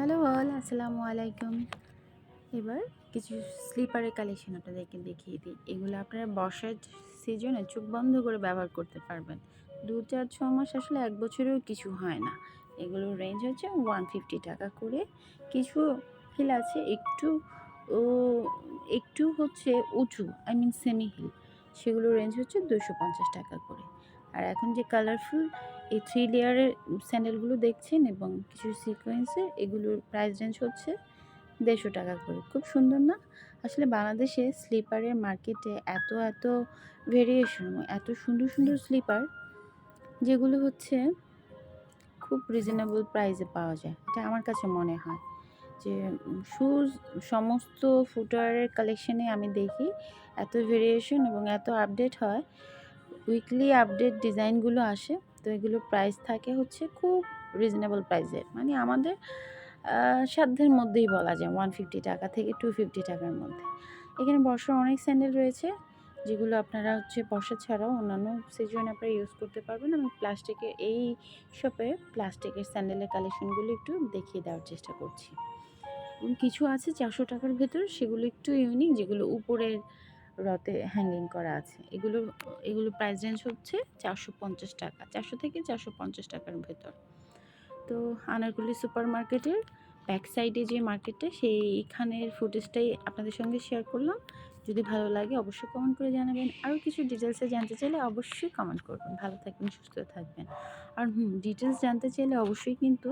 Hello all, আসসালামু আলাইকুম। এবার কিছু স্লিপারের কালেকশন আপনাদেরকে দেখিয়ে দিই। এগুলো আপনারা বর্ষার সিজনে চোখ বন্ধ করে ব্যবহার করতে পারবেন। দু চার ছ মাস আসলে এক বছরেও কিছু হয় না। এগুলোর রেঞ্জ হচ্ছে ওয়ান ফিফটি টাকা করে। কিছু হিল আছে একটু, ও, একটু হচ্ছে উঁচু আই মিন সেমি হিল সেগুলোর রেঞ্জ হচ্ছে দুশো পঞ্চাশ টাকা করে। আর এখন যে কালারফুল এই থ্রি লেয়ারের স্যান্ডেলগুলো দেখছেন এবং কিছু সিকোয়েন্সের এগুলোর প্রাইস রেঞ্জ হচ্ছে দেড়শো টাকা করে। খুব সুন্দর না? আসলে বাংলাদেশে স্লিপারের মার্কেটে এত এত ভেরিয়েশন এত সুন্দর সুন্দর স্লিপার যেগুলো হচ্ছে খুব রিজনেবল প্রাইসে পাওয়া যায়। এটা আমার কাছে মনে হয় যে শুজ সমস্ত ফুটওয়ারের কালেকশনে আমি দেখি এত ভেরিয়েশন এবং এত আপডেট হয় উইকলি আপডেট ডিজাইনগুলো আসে, তো এগুলো প্রাইস থাকে হচ্ছে খুব রিজনেবল প্রাইসের। মানে আমাদের সাধ্যের মধ্যেই বলা যায় ওয়ান ফিফটি টাকা থেকে টু ফিফটি টাকার মধ্যে। এখানে বর্ষার অনেক স্যান্ডেল রয়েছে, যেগুলো আপনারা হচ্ছে বর্ষা ছাড়াও অন্যান্য সিজন আপনারা ইউজ করতে পারবেন আমি প্লাস্টিকের এই শপে প্লাস্টিকের স্যান্ডেলের কালেকশনগুলো একটু দেখিয়ে দেওয়ার চেষ্টা করছি। কিছু আছে চারশো টাকার ভেতর, সেগুলো একটু ইউনিক যেগুলো উপরের রতে হ্যাঙ্গিং করা আছে। এগুলো এগুলো প্রাইস রেঞ্জ হচ্ছে চারশো পঞ্চাশ টাকা, চারশো থেকে চারশো পঞ্চাশ টাকার ভেতর। তো আনারকুলি সুপার মার্কেটের ব্যাক সাইডে যে মার্কেটটা সেইখানের ফুটেজটাই আপনাদের সঙ্গে শেয়ার করলাম। যদি ভালো লাগে অবশ্যই কমেন্ট করে জানাবেন। আরও কিছু ডিটেলসে জানতে চাইলে অবশ্যই কমেন্ট করবেন। ভালো থাকবেন, সুস্থ থাকবেন। আর হুম ডিটেলস জানতে চাইলে অবশ্যই কিন্তু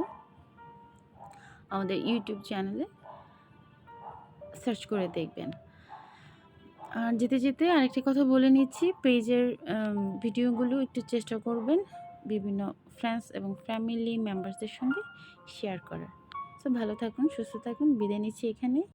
আমাদের ইউটিউব চ্যানেলে সার্চ করে দেখবেন। আর যেতে যেতে আরেকটি কথা বলে নিচ্ছি। পেজের ভিডিওগুলো একটু চেষ্টা করবেন বিভিন্ন ফ্রেন্ডস এবং ফ্যামিলি মেম্বারসদের সঙ্গে শেয়ার করার। সো ভালো থাকুন, সুস্থ থাকুন, বিদায় নিচ্ছি এখানে।